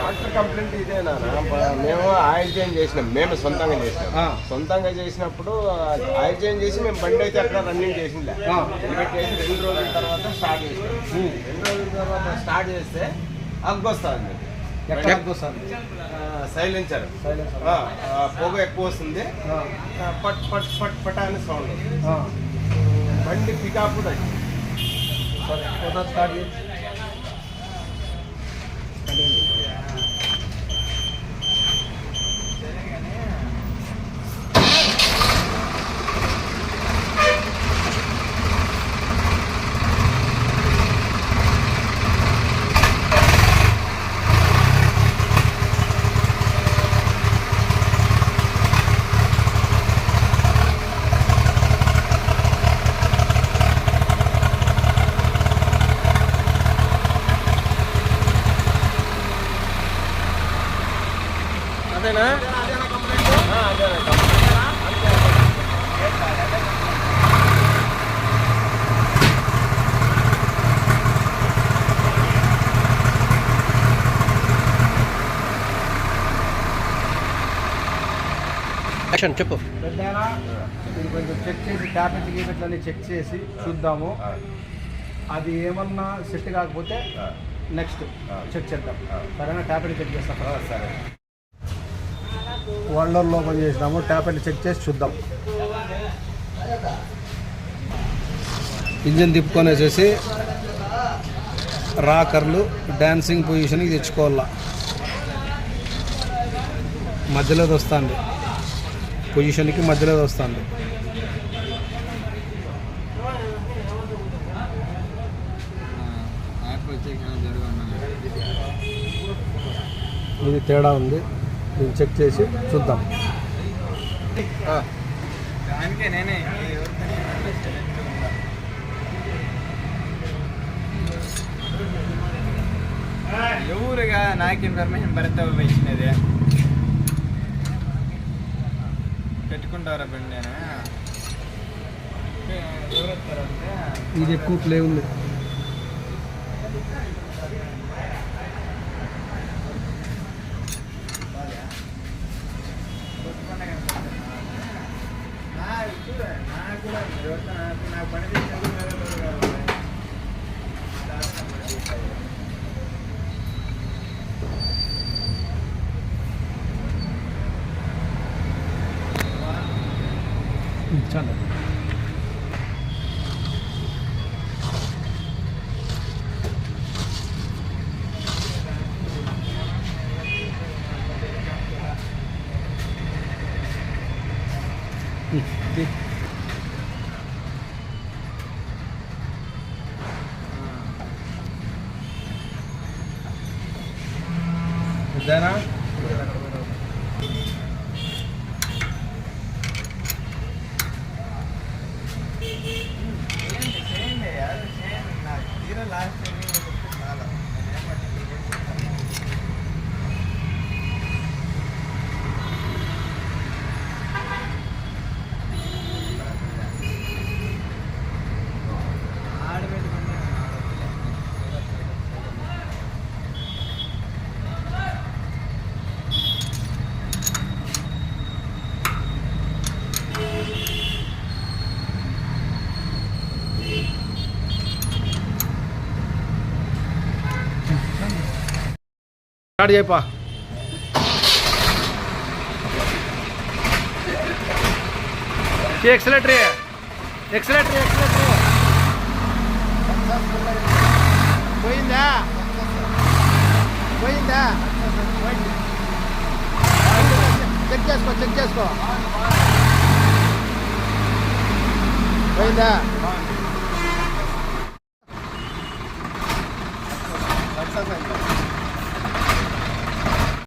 Doctor complaint ఇదేనా మేము oil change చేసినాం. మేము సొంతంగా చేసినాం. సొంతంగా చేసినప్పుడు ఆయిల్ చేంజ్ చేసి మేము బండి అయితే అక్కడ రన్నింగ్. హెల్మెట్ చేసి రెండు రోజుల తర్వాత స్టార్ట్ చేసినాం. రెండు రోజుల తర్వాత స్టార్ట్ చేస్తే అగ్గొస్తుంది సైలెన్సర్. పొగ ఎక్కువ వస్తుంది. పట్ పట్ పట్ పట్ అని సౌండ్. బండి పికప్ కూడా స్టార్ట్ చేయి. అదేనా యాక్షన్ చెప్పు. కొంచెం చెక్ చేసి ట్యాబ్లెట్ గీపెట్లన్నీ చెక్ చేసి చూద్దాము. అది ఏమన్నా సెట్ కాకపోతే నెక్స్ట్. చెక్ చేద్దాం. సరేనా? ట్యాబ్లెట్ చెక్ చేస్తాం. ఆ, సరే వండర్లో ఓపెన్ చేసినాము. ట్యాబ్లెట్ చెక్ చేసి చూద్దాం. ఇంజిన్ తిప్పుకొని వచ్చేసి రాకర్లు డాన్సింగ్ పొజిషన్కి తెచ్చుకోవాలా. మధ్యలో వస్తుంది పొజిషన్కి మధ్యలో వస్తుంది ఇది తేడా ఉంది. దీన్ని చెక్ చేసి చూద్దాం. దానికే నేనే ఎవరుగా నాకు ఇన్ఫర్మేషన్ భర్త ఇచ్చినది? పెట్టుకుంటారా బండి నేను ఎవరు ఇది ఎక్కువ ప్లే ఉంది Ừ, chọn được. Ừ, đi. Is that on? bathroom. Start చేయపా accelerator accelerator accelerator పోయిందా పోయిందా చెక్ చేసుకో చెక్ చేసుకో పోయిందా